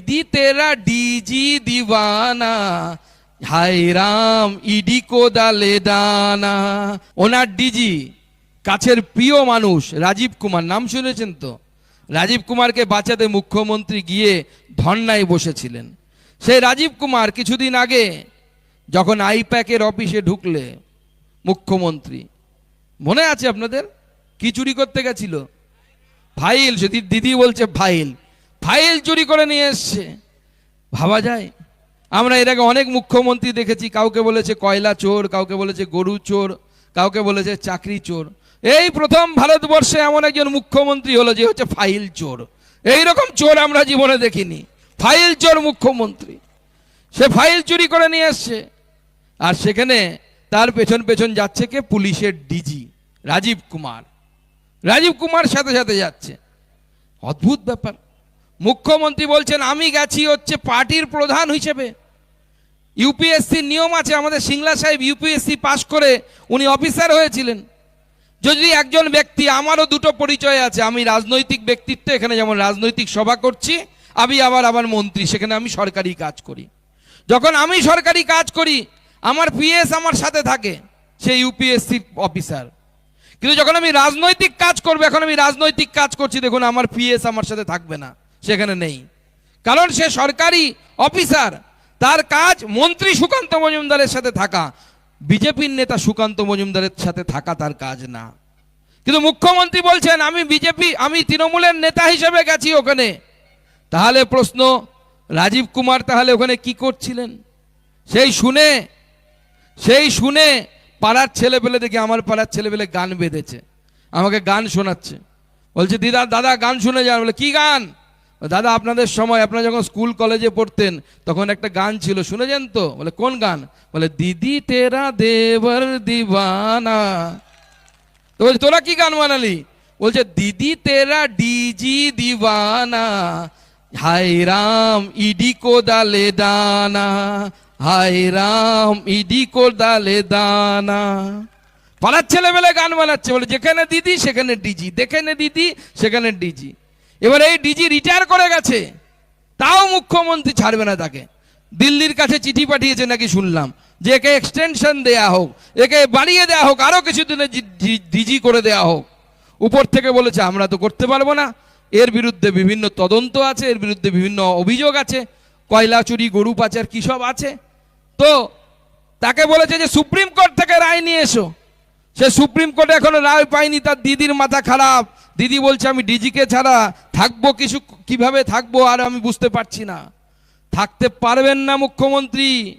দিদি তেরা ডিজি দিওয়ানা। হাই রাম, ইডি কো দালে দানা। ওনার ডিজি, কাছের প্রিয় মানুষ রাজীব কুমার, নাম শুনেছেন তো? রাজীব কুমারকে বাঁচাতে মুখ্যমন্ত্রী গিয়ে ধর্নায় বসেছিলেন। সেই রাজীব কুমার কিছুদিন আগে যখন আইপ্যাকের অফিসে ঢুকলে মুখ্যমন্ত্রী, মনে আছে আপনাদের? কি চুরি করতে গেছিল? ফাইল যদি দিদি বলছে ফাইল। ফাইল চুরি করে নিয়ে এসছে। ভাবা যায়? আমরা এর আগে অনেক মুখ্যমন্ত্রী দেখেছি, কাউকে বলেছে কয়লা চোর, কাউকে বলেছে গরু চোর, কাউকে বলেছে চাকরি চোর। এই প্রথম ভারতবর্ষে এমন একজন মুখ্যমন্ত্রী হলো যে হচ্ছে ফাইল চোর। এই রকম চোর আমরা জীবনে দেখিনি। ফাইল চোর মুখ্যমন্ত্রী। সে ফাইল চুরি করে নিয়ে এসছে। আর সেখানে তার পেছন পেছন যাচ্ছে কে? পুলিশের ডিজি, রাজীব কুমার। রাজীব কুমার সাথে সাথে যাচ্ছে। অদ্ভুত ব্যাপার। মুখ্যমন্ত্রী বলছেন, আমি গেছি হচ্ছে পার্টির প্রধান হিসেবে। ইউপিএসসির নিয়ম আছে, আমাদের সিংলা সাহেব ইউপিএসসি পাশ করে উনি অফিসার হয়েছিলেন। যদি একজন ব্যক্তি, আমারও দুটো পরিচয় আছে, আমি রাজনৈতিক ব্যক্তিত্ব, এখানে যেমন রাজনৈতিক সভা করছি, আমি আবার আবার মন্ত্রী, সেখানে আমি সরকারি কাজ করি। যখন আমি সরকারি কাজ করি, আমার পিএস আমার সাথে থাকে, সে ইউপিএসসি অফিসার। কিন্তু যখন আমি রাজনৈতিক কাজ করব, এখন আমি রাজনৈতিক কাজ করছি, দেখুন, আমার পিএস আমার সাথে থাকবে না। সেখানে নেই। কারণ সে সরকারি অফিসার। তার কাজ মন্ত্রী সুকান্ত মজুমদারের সাথে থাকা। বিজেপির নেতা সুকান্ত মজুমদারের সাথে থাকা তার কাজ না। কিন্তু মুখ্যমন্ত্রী বলছেন, আমি বিজেপি, আমি তৃণমূলের নেতা হিসেবে গেছি ওখানে। তাহলে প্রশ্ন, রাজীব কুমার তাহলে ওখানে কি করছিলেন? সেই শুনে সেই শুনে পাড়ার ছেলেপেলে দেখি আমার পাড়ার ছেলেপেলে গান বেঁধেছে। আমাকে গান শোনাচ্ছে। বলছে, দিদা, দাদা, গান শুনে যান। বলে, কি গান? দাদা, আপনাদের সময়, আপনারা যখন স্কুল, কলেজে পড়তেন, তখন একটা গান ছিল, শুনেছেন তো? বলে, কোন গান? বলে, দিদি তেরা দেবর দিবানা। তো বলছে, তোরা কি গান বানালি? বলছে, দিদি তেরা ডিজি দিবানা। হায় রাম, ইডি কো দালে দানা। হায় রাম, ইডি কো দালে দানা। পাড়ার ছেলেমেলে গান বানাচ্ছে। বলে, যেখানে দিদি, সেখানে ডিজি। যেখানে দিদি, সেখানে ডিজি। এবার এই ডিজি রিটায়ার করে গেছে। তাও মুখ্যমন্ত্রী ছাড়বে না তাকে। দিল্লির কাছে চিঠি পাঠিয়েছে নাকি শুনলাম, যে একে এক্সটেনশন দেয়া হোক, একে বাড়িয়ে দেয়া হোক, আরও কিছুদিনে ডিজি করে দেয়া হোক। উপর থেকে বলেছে, আমরা তো করতে পারব না। এর বিরুদ্ধে বিভিন্ন তদন্ত আছে, এর বিরুদ্ধে বিভিন্ন অভিযোগ আছে। কয়লা চুরি, গরু পাচার কী সব আছে? তো তাকে বলেছে যে, সুপ্রিম কোর্ট থেকে রায় নিয়ে এসো। সে সুপ্রিম কোর্টে এখনও রায় পায়নি, তার দিদির মাথা খারাপ। দিদি বলছে, আমি ডিজিকে ছাড়া থাকব কিছু, কীভাবে থাকব আর আমি বুঝতে পারছি না। থাকতে পারবেন না, মুখ্যমন্ত্রী।